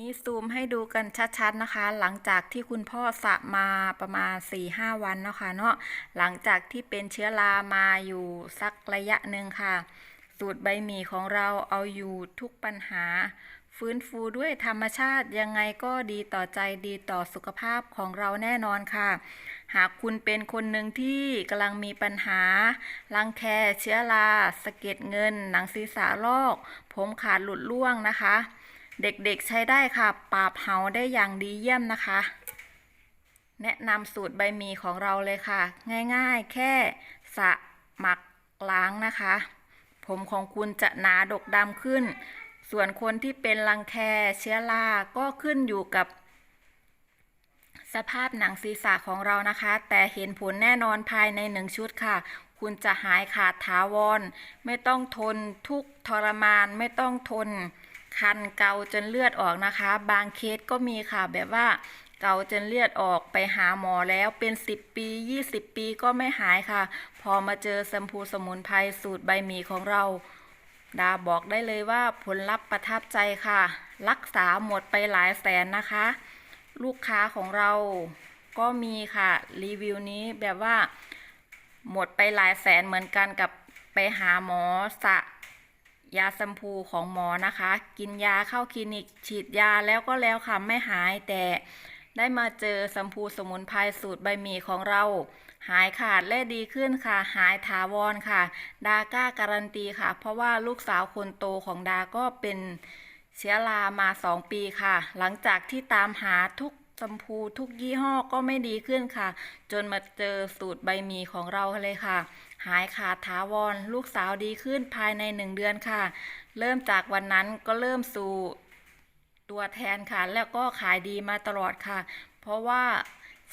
นี่ซูมให้ดูกันชัดๆนะคะ หลังจากที่คุณพ่อสะมาประมาณ 4-5 วันเนาะค่ะเนาะหลังจากที่เป็นเชื้อรามาอยู่สักระยะหนึ่งค่ะ สูตรใบหมี่ของเราเอาอยู่ทุกปัญหา ฟื้นฟูด้วยธรรมชาติยังไงก็ดีต่อใจดีต่อสุขภาพของเราแน่นอนค่ะ หากคุณเป็นคนหนึ่งที่กำลังมีปัญหา รังแคเชื้อราสะเก็ดเงิน หนังศีรษะลอก ผมขาดหลุดร่วงนะคะ เด็กๆใช้ได้ค่ะ ปราบเหาได้อย่างดีเยี่ยมนะคะ แนะนำสูตรใบหมี่ของเราเลยค่ะ ง่ายๆ แค่สะหมักล้างนะคะ ผมของคุณจะหนาดกดำขึ้น ส่วนคนที่เป็นรังแคเชื้อราก็ขึ้นอยู่กับ สภาพหนังศีรษะของเรานะคะ แต่เห็นผลแน่นอนภายในหนึ่งชุดค่ะคุณจะหายขาดถาวร ไม่ต้องทนทุกทรมาน ไม่ต้องทน คันเกาจนเลือดออกนะคะ บางเคสก็มีค่ะแบบว่าเกาจนเลือดออกไปหาหมอแล้วเป็น 10 ปี 20 ปีก็ไม่หายค่ะ พอมาเจอแชมพูสมุนไพรสูตรใบหมี่ของเรา ดาบอกได้เลยว่าผลลัพธ์ประทับใจค่ะ รักษาหมดไปหลายแสนนะคะ ลูกค้าของเราก็มีค่ะ รีวิวนี้แบบว่า หมดไปหลายแสนเหมือนกันกับไปหาหมอสระ ยาแชมพูของหมอนะคะ กินยาเข้าคลินิก ฉีดยาแล้วก็แล้วค่ะไม่หายแต่ได้มาเจอแชมพูสมุนไพรสูตรใบหมี่ของเรา หายขาดและดีขึ้นค่ะ หายถาวรค่ะ ดาก้าการันตีค่ะ เพราะว่าลูกสาวคนโตของดาก็เป็นเชื้อรามาสองปีค่ะ หลังจากที่ตามหาทุก ชมพูทุกยี่ห้อก็ไม่ดีขึ้นค่ะ จนมาเจอสูตรใบหมี่ของเราเลยค่ะ หายขาดถาวรลูกสาวดีขึ้นภายในหนึ่งเดือนค่ะ เริ่มจากวันนั้นก็เริ่มสู่ตัวแทนค่ะ แล้วก็ขายดีมาตลอดค่ะ เพราะว่า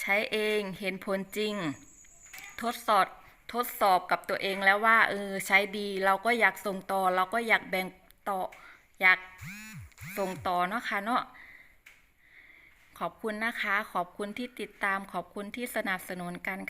ใช้เองเห็นผลจริง ทดสอบทดสอบกับตัวเองแล้วว่าเออใช้ดีเราก็อยากส่งต่อ เราก็อยากแบ่งต่ออยากส่งต่อเนาะค่ะเนาะ ขอบคุณนะคะ ขอบคุณที่ติดตาม ขอบคุณที่สนับสนุนกันค่ะ